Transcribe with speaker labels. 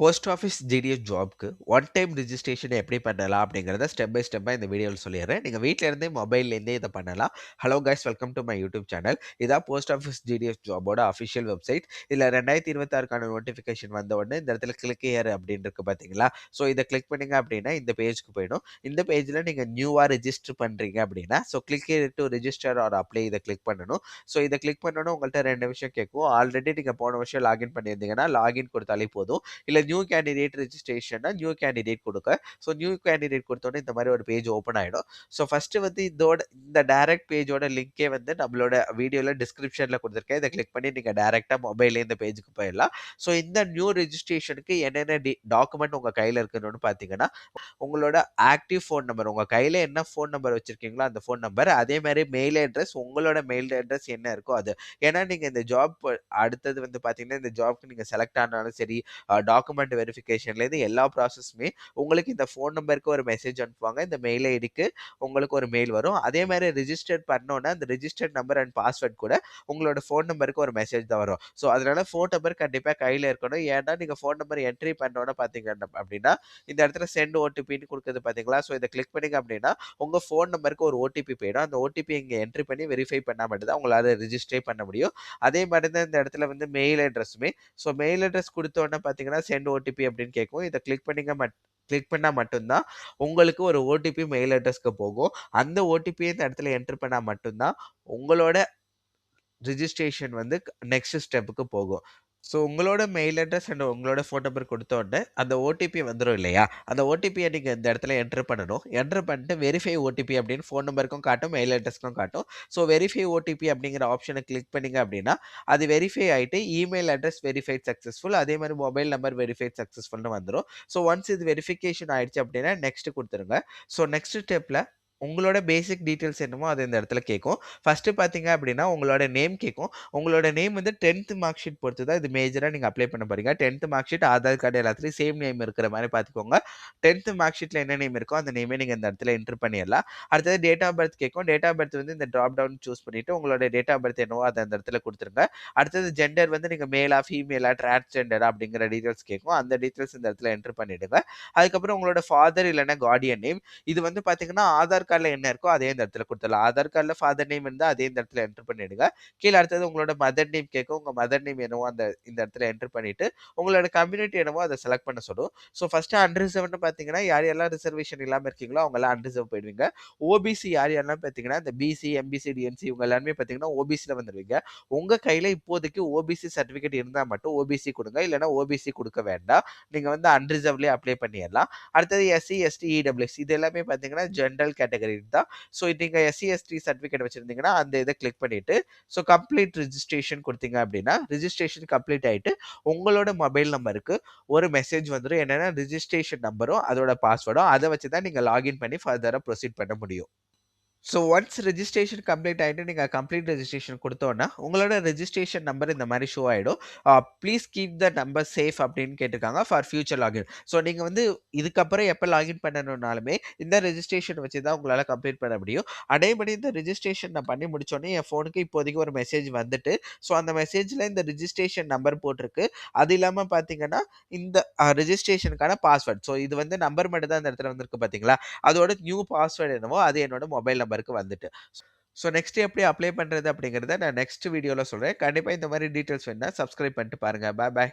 Speaker 1: Post office GDS ஜாப்க்கு one time registration எப்படி பண்ணலாம் அப்படிங்கிறத ஸ்டெப் பை ஸ்டெப்பாக இந்த வீடியோவில் சொல்லிடுறேன். நீங்கள் வீட்டில் இருந்தே மொபைல்லேருந்தே இதை பண்ணலாம். Hello guys welcome to my YouTube channel இதான் போஸ்ட் ஆஃபீஸ் ஜிடிஎஸ் ஜாபோட அஃபிஷியல் வெப்சைட் இதில் ரெண்டாயிரத்தி இருபத்தாறுக்கான நோட்டிஃபிகேஷன் வந்த உடனே இந்த இடத்துல கிளிக் ஏர் அப்படின்னு இருக்கு பார்த்தீங்களா ஸோ இதை கிளிக் பண்ணீங்க அப்படின்னா இந்த பேஜ்க்கு போயிடும். இந்த பேஜில் நீங்கள் நியூவாக ரெஜிஸ்டர் பண்ணுறீங்க அப்படின்னா so click to register or apply இதை கிளிக் பண்ணணும். ஸோ இதை கிளிக் பண்ணணும் உங்கள்கிட்ட ரெண்டு விஷயம் கேட்கும். ஆல்ரெடி நீங்கள் போன வருஷம் லாகின் பண்ணியிருந்தீங்கன்னா லாகின் கொடுத்தாலே போதும். இல்லை நியூ கேண்டிடேட் ரிஜிஸ்ட்ரேஷன்னா நியூ கேண்டிடேட் கொடுக்க ஸோ நியூ கேண்டிடேட் கொடுத்தோன்னே இந்த மாதிரி ஒரு பேஜ் ஓப்பன் ஆகிடும் ஸோ ஃபஸ்ட்டு வந்து இதோட இந்த டேரக்ட் பேஜோட லிங்க்கே வந்து நம்மளோட வீடியோவில் டிஸ்கிரிப்ஷனில் கொடுத்துருக்கேன். இதை கிளிக் பண்ணி நீங்கள் டேரெக்டாக மொபைலே இந்த பேஜுக்கு போயிடலாம். ஸோ இந்த நியூ ரெஜிஸ்ட்ரேஷனுக்கு என்னென்ன டி டாக்குமெண்ட் உங்கள் கையில் இருக்கணும்னு பார்த்தீங்கன்னா உங்களோட ஆக்டிவ் ஃபோன் நம்பர் உங்கள் கையில் என்ன ஃபோன் நம்பர் வச்சுருக்கீங்களோ அந்த ஃபோன் நம்பர் அதே மாதிரி மெயில் அட்ரஸ் உங்களோட மெயில் அட்ரஸ் என்ன இருக்கோ அது. ஏன்னா நீங்கள் இந்த ஜாப் அடுத்தது வந்து பார்த்தீங்கன்னா இந்த ஜாப்க்கு நீங்கள் செலக்ட் ஆனாலும் சரி டாக்குமெண்ட் வெரிஃபிகேஷன்லேருந்து எல்லா ப்ராசஸுமே உங்களுக்கு இந்த ஃபோன் நம்பருக்கு ஒரு மெசேஜ் அனுப்புவாங்க. இந்த மெயில் ஐடிக்கு உங்களுக்கு ஒரு மெயில் வரும். அதே மாதிரி ரிஜிஸ்டர் பண்ணோன்னா அந்த ரிஜிஸ்டர்ட் நம்பர் அண்ட் பாஸ்வேர்ட் கூட உங்களோட ஃபோன் நம்பருக்கு ஒரு மெசேஜ் தான் வரும். ஸோ அதனால ஃபோன் நம்பர் கண்டிப்பாக கையில் இருக்கணும். ஏன்னா நீங்கள் ஃபோன் நம்பர் என்ட்ரி பண்ணோன்னா பார்த்தீங்க அப்படின்னா இந்த இடத்துல சென்ட் ஓடிபின்னு கொடுக்குறது பார்த்தீங்களா ஸோ இதை கிளிக் பண்ணிங்க அப்படின்னா உங்கள் ஃபோன் நம்பருக்கு ஒரு ஓடிபி போயிடும். அந்த ஓடிபி இங்கே என்ட்ரி பண்ணி வெரிஃபை பண்ணால் மட்டும் தான் உங்களால் ரிஜிஸ்டரே பண்ண முடியும். அதே மாதிரி தான் இந்த இடத்துல வந்து மெயில் அட்ரஸுமே ஸோ மெயில் அட்ரஸ் கொடுத்தோன்னே பார்த்தீங்கன்னா சென்ட் ஓடிபி அப்படின்னு கேட்கும். இதை கிளிக் பண்ணிங்க மட் கிளிக் பண்ணால் மட்டும்தான் உங்களுக்கு ஒரு ஓடிபி மெயில் அட்ரஸ்க்கு போகும். அந்த ஓடிபியை இந்த இடத்துல என்ட்ரு பண்ணால் மட்டும்தான் உங்களோட ரிஜிஸ்ட்ரேஷன் வந்து நெக்ஸ்ட் ஸ்டெப்புக்கு போகும். ஸோ உங்களோட மெயில் அட்ரஸ் அண்ட் உங்களோட ஃபோன் நம்பர் கொடுத்த உடனே அந்த ஓடிபி வந்துடும் இல்லையா? அந்த ஓடிபியை நீங்கள் இந்த இடத்துல என்ட்ரு பண்ணணும். என்ட்ரு பண்ணிட்டு வெரிஃபை ஓடிபி அப்படின்னு ஃபோன் நம்பருக்கும் காட்டும் மெயில் அட்ரஸ்க்கும் காட்டும். ஸோ வெரிஃபை ஓடிபி அப்படிங்கிற ஆப்ஷனை கிளிக் பண்ணிங்க அப்படின்னா அது வெரிஃபை ஆகிட்டு இமெயில் அட்ரஸ் வெரிஃபைட் சக்ஸஸ்ஃபுல் அதே மாதிரி மொபைல் நம்பர் வெரிஃபைட் சக்ஸஸ்ஃபுல்னு வந்துடும் ஸோ ஒன்ஸ் இது வெரிஃபிகேஷன் ஆயிடுச்சு அப்படின்னா நெக்ஸ்ட் கொடுத்துருங்க. ஸோ நெக்ஸ்ட் ஸ்டெப்பில் உங்களோட பேசிக் டீட்டெயில்ஸ் என்னமோ அது இந்த இடத்துல கேட்கும் ஃபஸ்ட்டு பார்த்தீங்க அப்படின்னா உங்களோட நேம் கேட்கும் உங்களோட நேம் வந்து டென்த்து மார்க் ஷீட் பொறுத்து தான் இது மேஜராக நீங்கள் அப்ளை பண்ண போகிறீங்க tenth mark sheet Aadhaar card எல்லாத்துலேயும் சேம் நேம் இருக்கிற மாதிரி பார்த்துக்கோங்க டென்த்து மார்க் ஷீட்டில் என்ன நேம் இருக்கோ அந்த நேமே நீங்கள் இந்த இடத்துல என்ட்ரு பண்ணிடலாம். அடுத்தது டேட் ஆஃப் பர்த் கேட்கும் டேட் ஆஃப் பர்த் வந்து இந்த ட்ராப் டவுன் சூஸ் பண்ணிவிட்டு உங்களோட டேட் ஆஃப் பர்த் என்னவோ அதை அந்த இடத்துல கொடுத்துருங்க. அடுத்தது ஜெண்டர் வந்து நீங்கள் மேலா ஃபீமேலா டிரான்ஸ்ஜெண்டரா அப்படிங்கிற டீட்டெயில்ஸ் கேட்கும் அந்த டீட்டெயில்ஸ் இந்த இடத்துல என்ட்ரு பண்ணிவிடுங்க அதுக்கப்புறம் உங்களோட ஃபாதர் இல்லைன்னா கார்டியன் நேம் இது வந்து பார்த்தீங்கன்னா ஆதார் கார்டில் என்ன இருக்கோ அதே இந்த இடத்துல கொடுத்துடலாம். ஆதார் கார்டில் ஃபாதர் நேம் இருந்தால் அதே இந்த இடத்துல என்ட்ரு பண்ணிடுங்க. கீழே அடுத்தது உங்களோட மதர் நேம் கேட்கும் உங்கள் மதர் நேம் என்னவோ அந்த இந்த இடத்துல என்ட்ரு பண்ணிவிட்டு உங்களோட கம்யூனிட்டி என்னவோ அதை செலக்ட் பண்ண சொல்லும். ஸோ ஃபஸ்ட்டு அன்ரிசர்வ்னு பார்த்தீங்கன்னா யார் யாரெல்லாம் ரிசர்வேஷன் இல்லாமல் இருக்கீங்களோ அவங்கெல்லாம் அன்ரிசர்வ் போயிடுவீங்க. ஓபிசி யார் யாரெல்லாம் பார்த்தீங்கன்னா இந்த பிசி எம்பிசி டிஎன்சி இவங்க எல்லாருமே பார்த்தீங்கன்னா ஓபிசியில் வந்துடுவீங்க உங்கள் கையில் இப்போதைக்கு ஓபிசி சர்டிஃபிகேட் இருந்தால் மட்டும் ஓபிசி கொடுங்க. இல்லைனா ஓபிசி கொடுக்க வேண்டாம். நீங்கள் வந்து அன்ரிசர்வ்லேயே அப்ளை பண்ணிடலாம். அடுத்தது எஸ்சி எஸ்டி இடபிள்யூஎஸ் இது எல்லாமே பார்த்தீங்கன்னா ஜென்ரல் கேட்டகரி தான். ஸோ நீங்கள் எஸ்சி எஸ்டி சர்டிஃபிகேட் வச்சுருந்தீங்கன்னா அந்த இதை கிளிக் பண்ணிவிட்டு ஸோ கம்ப்ளீட் ரிஜிஸ்ட்ரேஷன் கொடுத்தீங்க அப்படின்னா ரிஜிஸ்ட்ரேஷன் கம்ப்ளீட் ஆகிட்டு உங்களோட மொபைல் நம்பருக்கு ஒரு மெசேஜ் வந்துடும் என்னென்னா ரிஜிஸ்ட்ரேஷன் நம்பரும் அதோட பாஸ்வேர்டும் அதை வச்சு தான் நீங்கள் லாகின் பண்ணி ஃபர்தராக ப்ரொசீட் பண்ண முடியும். ஸோ ஒன்ஸ் ரெஜிஸ்ட்ரேஷன் கம்ப்ளீட் ஆகிட்டு நீங்கள் கம்ப்ளீட் ரெஜிஸ்ட்ரேஷன் கொடுத்தோன்னா உங்களோட ரெஜிஸ்ட்ரேஷன் நம்பர் இந்த மாதிரி ஷோ ஆகிடும் please keep the number safe அப்படின்னு கேட்டிருக்காங்க ஃபார் ஃபியூச்சர் லாகின் ஸோ நீங்கள் வந்து இதுக்கப்புறம் எப்போ லாகின் பண்ணணுன்னாலுமே இந்த ரெஜிஸ்ட்ரேஷன் வச்சு தான் உங்களால் கம்ப்ளீட் பண்ண முடியும். அதேபடி இந்த ரெஜிஸ்ட்ரேஷன் நான் பண்ணி முடிச்சோன்னே என் ஃபோனுக்கு இப்போதைக்கு ஒரு மெசேஜ் வந்துட்டு ஸோ அந்த மெசேஜில் இந்த ரிஜிஸ்ட்ரேஷன் நம்பர் போட்டிருக்கு. அது இல்லாமல் பார்த்தீங்கன்னா இந்த ரெஜிஸ்ட்ரேஷனுக்கான பாஸ்வேர்ட் ஸோ இது வந்து நம்பர் மட்டும் தான் இந்த இடத்துல வந்திருக்கு பார்த்தீங்களா? அதோட நியூ பாஸ்வேர்டு என்னவோ அது என்னோட மொபைல் நம்பர் நம்பருக்கு வந்துட்டு. ஸோ நெக்ஸ்ட் எப்படி அப்ளை பண்ணுறது அப்படிங்கிறத நான் நெக்ஸ்ட் வீடியோவில் சொல்கிறேன் கண்டிப்பாக இந்த மாதிரி டீட்டெயில்ஸ் வேணால் சப்ஸ்கிரைப் பண்ணிட்டு பாருங்கள் பாய் பாய்